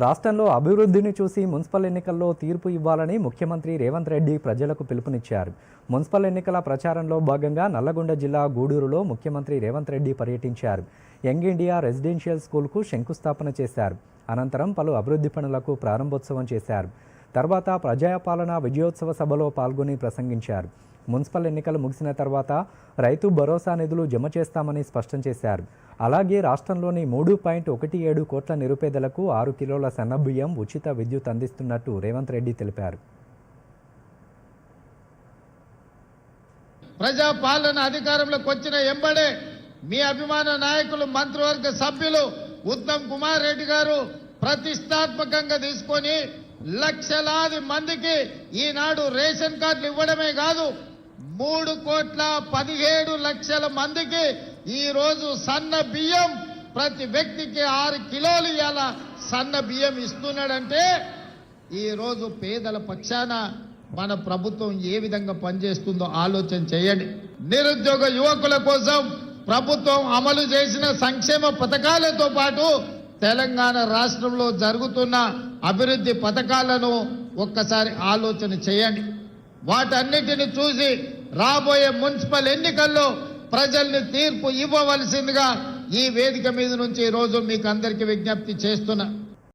రాష్ట్రంలో అభివృద్ధిని చూసి మున్సిపల్ ఎన్నికల్లో తీర్పు ఇవ్వాలని ముఖ్యమంత్రి రేవంత్ రెడ్డి ప్రజలకు పిలుపునిచ్చారు. మున్సిపల్ ఎన్నికల ప్రచారంలో భాగంగా నల్లగొండ జిల్లా గూడూరులో ముఖ్యమంత్రి రేవంత్ రెడ్డి పర్యటించారు. యంగ్ ఇండియా రెసిడెన్షియల్ స్కూల్కు శంకుస్థాపన చేశారు. అనంతరం పలు అభివృద్ధి పనులకు ప్రారంభోత్సవం చేశారు. తర్వాత ప్రజాపాలన విజయోత్సవ సభలో పాల్గొని ప్రసంగించారు. మున్సిపల్ ఎన్నికలు ముగిసిన తర్వాత రైతు భరోసా నిధులు జమ చేస్తామని స్పష్టం చేశారు. అలాగే రాష్ట్రంలోని మూడు పాయింట్ ఒకటి ఏడు కోట్ల నిరుపేదలకు ఆరు కిలోల సన్నబియ్యం ఉచిత విద్యుత్ అందిస్తున్నట్టు రేవంత్ రెడ్డి తెలిపారు. ప్రజా పాలన అధికారంలోకి వచ్చిన ఎంబడే మీ అభిమాన నాయకులు మంత్రివర్గ సభ్యులు ఉత్తమ్ కుమార్ రెడ్డి గారు ప్రతిష్టాత్మకంగా తీసుకొని లక్షలాది మందికి ఈనాడు రేషన్ కార్డులు ఇవ్వడమే కాదు మూడు కోట్ల పదిహేడు లక్షల మందికి ఈ రోజు సన్న బియ్యం ప్రతి వ్యక్తికి ఆరు కిలోలు ఇవాళ సన్న బియ్యం ఇస్తున్నాడంటే ఈ రోజు పేదల పక్షాన మన ప్రభుత్వం ఏ విధంగా పనిచేస్తుందో ఆలోచన చేయండి. నిరుద్యోగ యువకుల కోసం ప్రభుత్వం అమలు చేసిన సంక్షేమ పథకాలతో పాటు తెలంగాణ రాష్ట్రంలో జరుగుతున్న అభివృద్ధి పథకాలను ఒక్కసారి ఆలోచన చేయండి. వాటన్నిటిని చూసి రాబోయే మున్సిపల్ ఎన్నికల్లో ప్రజల్ని తీర్పు ఇవ్వవలసిందిగా ఈ వేదిక మీద నుంచి ఈరోజు రోజు మీకు అందరికీ విజ్ఞప్తి చేస్తున్నా.